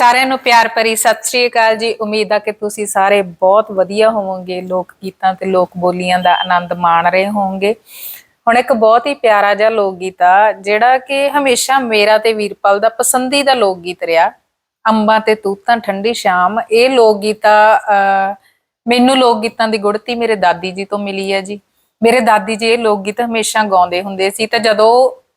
ਸਾਰਿਆਂ ਨੂੰ ਪਿਆਰ ਭਰੀ ਸਤਿ ਸ੍ਰੀ ਅਕਾਲ ਜੀ। ਉਮੀਦ ਆ ਕਿ ਤੁਸੀਂ ਸਾਰੇ ਬਹੁਤ ਵਧੀਆ ਹੋਵੋਗੇ। ਲੋਕ ਗੀਤਾਂ ਤੇ ਲੋਕ ਬੋਲੀਆਂ ਦਾ ਆਨੰਦ ਮਾਣ ਰਹੇ ਹੋਵੋਗੇ। ਹੁਣ ਇੱਕ ਬਹੁਤ ਹੀ ਪਿਆਰਾ ਜਿਹਾ ਲੋਕ ਗੀਤ ਆ ਜਿਹੜਾ ਕਿ ਹਮੇਸ਼ਾ ਮੇਰਾ ਤੇ ਵੀਰਪਾਲ ਦਾ ਪਸੰਦੀਦਾ ਲੋਕ ਗੀਤ ਰਿਹਾ। ਅੰਬਾਂ ਤੇ ਤੂਤਾਂ ਠੰਡੀ ਸ਼ਾਮ। ਇਹ ਲੋਕ ਗੀਤਾ ਅਹ, ਮੈਨੂੰ ਲੋਕ ਗੀਤਾਂ ਦੀ ਗੁੜਤੀ ਮੇਰੇ ਦਾਦੀ ਜੀ ਤੋਂ ਮਿਲੀ ਹੈ ਜੀ। ਮੇਰੇ ਦਾਦੀ ਜੀ ਇਹ ਲੋਕ ਗੀਤ ਹਮੇਸ਼ਾ ਗਾਉਂਦੇ ਹੁੰਦੇ ਸੀ। ਤੇ ਜਦੋਂ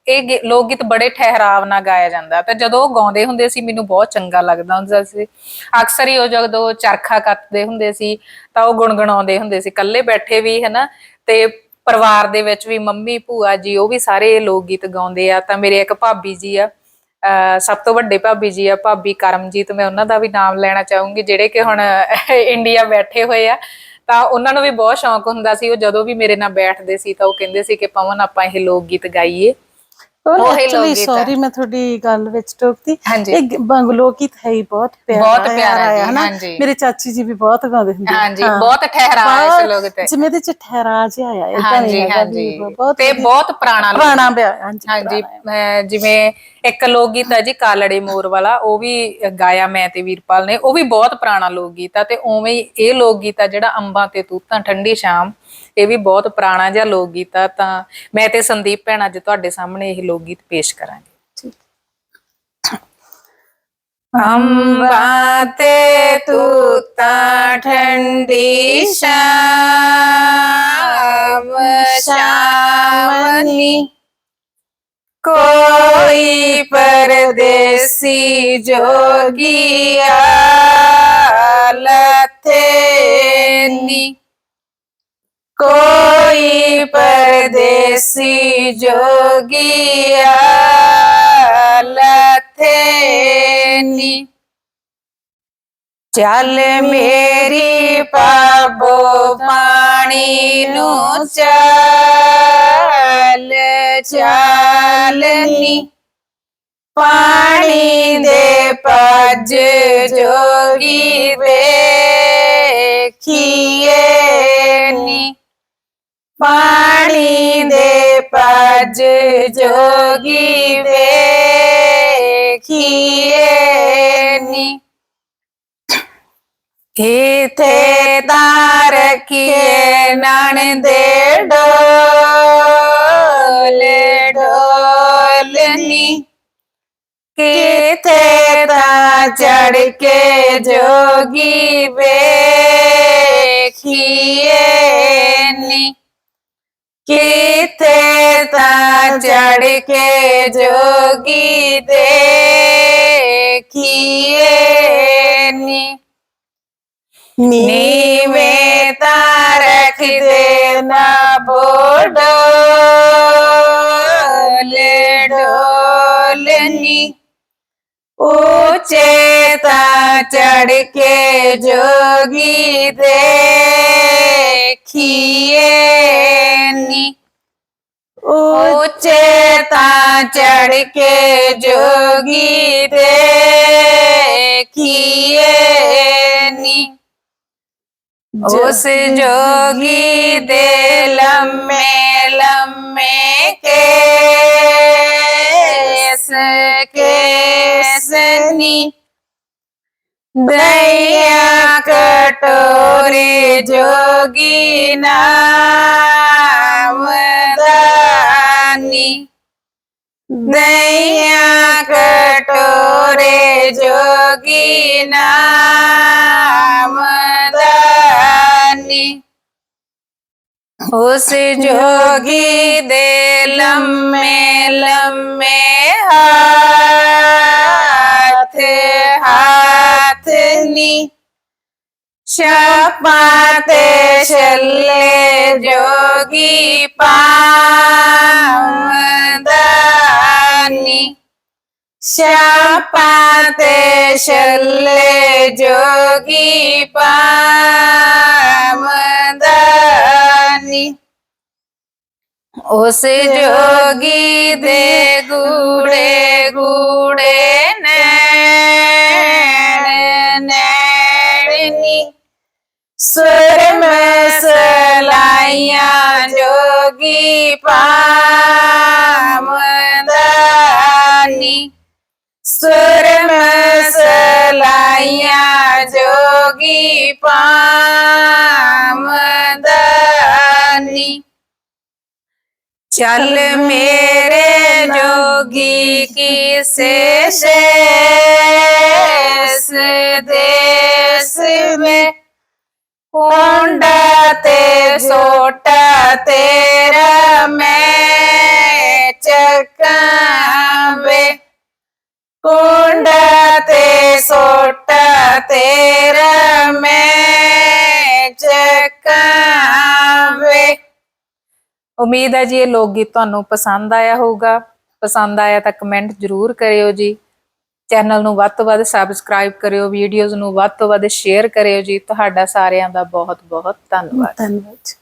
ਇਹ ਗੇ- ਲੋਕ ਗੀਤ ਬੜੇ ਠਹਿਰਾਵ ਨਾਲ ਗਾਇਆ ਜਾਂਦਾ ਤੇ ਜਦੋਂ ਉਹ ਗਾਉਂਦੇ ਹੁੰਦੇ ਸੀ, ਮੈਨੂੰ ਬਹੁਤ ਚੰਗਾ ਲੱਗਦਾ ਹੁੰਦਾ ਸੀ। ਅਕਸਰ ਹੀ ਉਹ ਜਦੋਂ ਚਰਖਾ ਕੱਤਦੇ ਹੁੰਦੇ ਸੀ, ਤਾਂ ਉਹ ਗੁੰਗਣਾਉਂਦੇ ਹੁੰਦੇ ਸੀ। ਇਕੱਲੇ ਬੈਠੇ ਵੀ, ਹਨਾ, ਤੇ ਪਰਿਵਾਰ ਦੇ ਵਿੱਚ ਵੀ ਮੰਮੀ, ਭੂਆ ਜੀ, ਉਹ ਵੀ ਸਾਰੇ ਇਹ ਲੋਕ ਗੀਤ ਗਾਉਂਦੇ ਆ। ਤਾਂ ਮੇਰੇ ਇੱਕ ਭਾਬੀ ਜੀ ਆ, ਅਹ, ਸਭ ਤੋਂ ਵੱਡੇ ਭਾਬੀ ਜੀ ਆ, ਭਾਬੀ ਕਰਮਜੀਤ, ਮੈਂ ਉਹਨਾਂ ਦਾ ਵੀ ਨਾਮ ਲੈਣਾ ਚਾਹੂੰਗੀ। ਜਿਹੜੇ ਕਿ ਹੁਣ ਇੰਡੀਆ ਬੈਠੇ ਹੋਏ ਆ, ਤਾਂ ਉਹਨਾਂ ਨੂੰ ਵੀ ਬਹੁਤ ਸ਼ੌਂਕ ਹੁੰਦਾ ਸੀ। ਉਹ ਜਦੋਂ ਵੀ ਮੇਰੇ ਨਾਲ ਬੈਠਦੇ ਸੀ, ਤਾਂ ਉਹ ਕਹਿੰਦੇ ਸੀ ਕਿ ਪਵਨ, ਆਪਾਂ ਇਹ ਲੋਕ ਗੀਤ ਗਾਈਏ। ਉਹ ਉਹੀ ਐਕਚੁਅਲੀ ਲੋਕ ਗੀਤ ਆ। ਸੌਰੀ ਮੈਂ ਤੁਹਾਡੀ ਗੱਲ ਵਿੱਚ ਟੋਕਤੀ ਹਾਂਜੀ। ਇਹ ਬੰਗਲੋ ਗੀਤ ਹੈ ਹੀ ਬਹੁਤ ਪਿਆਰਾ ਬਹੁਤ ਹੈ, ਪਿਆਰਾ ਜੀ, ਹਨਾ? ਹਾਂਜੀ। ਮੇਰੇ ਚਾਚੀ ਜੀ ਵੀ ਬਹੁਤ ਗਾਉਂਦੇ ਹੁੰਦੇ ਹਾਂਜੀ ਹਾਂ। ਬਹੁਤ ਠਹਿਰਾਇਆ ਇਸ ਬਹੁਤ- ਲੋਕ ਤੇ ਜਿਵੇਂ ਦੇ ਚ ਠਹਿਰਾ ਜਿਹਾ ਆਇਆ ਏਦਾਂ ਹਾਂਜੀ ਹਾਂਜੀ ਬਹੁਤ ਤੇ ਬਹੁਤ ਪੁਰਾਣਾ ਲੋਕ ਪੁਰਾਣਾ ਪਿਆ ਹਾਂਜੀ ਹਾਂਜੀ ਅਹ ਜਿਵੇਂ ਇੱਕ ਲੋਕ ਗੀਤ ਹੈ ਜੀ ਕਾਲੜੇ ਮੋਰ ਵਾਲਾ ਉਹ ਵੀ ਗਾਇਆ ਮੈਂ ਤੇ ਵੀਰਪਾਲ ਨੇ ਉਹ ਵੀ ਬਹੁਤ ਪੁਰਾਣਾ ਲੋਕ ਗੀਤ ਆ ਤੇ ਉਵੇਂ ਹੀ ਇਹ ਲੋਕ ਗੀਤ ਆ ਜਿਹੜਾ ਅੰਬਾਂ ਤੇ ਤੂਤਾਂ ਠੰਡੀ ਸ਼ਾਮ ਇਹ ਵੀ ਬਹੁਤ ਪੁਰਾਣਾ ਜਿਹਾ ਲੋਕ ਗੀਤ ਆ ਤਾਂ ਮੈਂ ਤੇ ਸੰਦੀਪ ਭੈਣ ਅੱਜ ਤੁਹਾਡੇ ਸਾਹਮਣੇ ਇਹ ਲੋਕ ਗੀਤ ਪੇਸ਼ ਕਰਾਂਗੇ। ਅੰਬਾਂ ਤੇ ਤੂਤਾਂ ਠੰਡੀ ਸ਼ਾਮ ਸ਼ਾਮਨੀ ਕੋਈ ਪਰਦੇਸੀ ਜੋਗੀਆ ਲਥੇਨੀ ਕੋਈ ਪਰਦੇਸੀ ਜੋਗੀਆ ਲਥੇਨੀ ਚੱਲ ਮੇਰੀ ਪਾਬੋ ਪਾਣੀ ਨੂੰ ਚੱਲ ਚਾਲਨੀ। ਪਾਣੀ ਦੇ ਪੱਜ ਜੋਗੀ ਵੇਖੀਏ ਨੀ। ਪਾਣੀ ਦੇ ਪੱਜ ਜੋਗੀ ਵੇਖੀਏ ਨੀ। ਕਿਥੇ ਤਾਂ ਰਖੀਏ ਨਣ ਦੇ ਡੋ। ਡੋਲਨੀ ਕਿਥੇ ਤਾਂ ਚੜ ਕੇ ਜੋਗੀ ਵੇਖੀਏ ਨੀ। ਕਿਥੇ ਤਾਂ ਚੜ ਕੇ ਜੋਗੀ ਦੇਖੀਏ ਨੀ। ਨੀਵੇਂ ਤਾਂ ਰੱਖਦੇ ਨਾ ਬੋਡੋਲੇ ਡੋਲਨੀ ਉੱਚੇ ਤਾਂ ਚੜ ਕੇ ਜੋਗੀ ਦੇਖੀਏ ਨੀ। ਉੱਚੇ ਤਾਂ ਚੜ ਕੇ ਜੋਗੀ ਦੇਖੀਏ ਨੀ। ਉਸ ਜੋਗੀ ਦੇ ਲੰਮੇ ਲੰਮੇ ਕੇਸਨੀ ਦਇਆ ਕਟੋਰੇ ਜੋਗੀ ਨਾਮ ਦਾਨੀ। ਦਇਆ ਕਟੋਰੇ ਜੋਗੀ ਨਾਮ ਦਾਨੀ। ਉਸ ਜੋਗੀ ਦੇ ਲੰਮੇ ਨੀ ਸ਼ਪਾਂ ਤੇ ਛੱਲੇ ਜੋਗੀ ਪਾਵਦਾਨੀ ਸ਼ਪਾਂ ਤੇ ਛੱਲੇ ਜੋਗੀ ਪਾਵਦਾਨੀ ਉਸ ਜੋਗੀ ਦੇ ਜੋਗੀ ਪਾਮਦਾਨੀ ਸੁਰ ਮਸਲਾਈਆਂ ਪਾਮਦਾਨੀ ਚੱਲ ਮੇਰੇ ਜੋਗੀ ਕੀ ਸੇਸ ਦੇਸ ਮੇ ਕੁੰਡਾ ਤੇ ਸੋਟਾ ਤੇਰਾ ਮੈਂ ਚੱਕਾਵੇ। ਕੁੰਡਾ ਤੇ ਸੋਟਾ ਤੇਰਾ ਮੈਂ ਚੱਕਾਵੇ। ਉਮੀਦ ਹੈ ਜੀ ਇਹ ਲੋਕ ਗੀਤ ਤੁਹਾਨੂੰ ਪਸੰਦ ਆਇਆ ਹੋਊਗਾ। ਪਸੰਦ ਆਇਆ ਤਾਂ ਕਮੈਂਟ ਜ਼ਰੂਰ ਕਰਿਓ ਜੀ। ਚੈਨਲ ਨੂੰ ਵੱਧ ਤੋਂ ਵੱਧ ਸਬਸਕ੍ਰਾਈਬ ਕਰਿਓ ਵੀਡੀਓਜ਼ ਨੂੰ ਵੱਧ ਤੋਂ ਵੱਧ ਸ਼ੇਅਰ ਕਰਿਓ ਜੀ ਤੁਹਾਡਾ ਸਾਰਿਆਂ ਦਾ ਬਹੁਤ ਬਹੁਤ ਧੰਨਵਾਦ ਧੰਨਵਾਦ ਜੀ।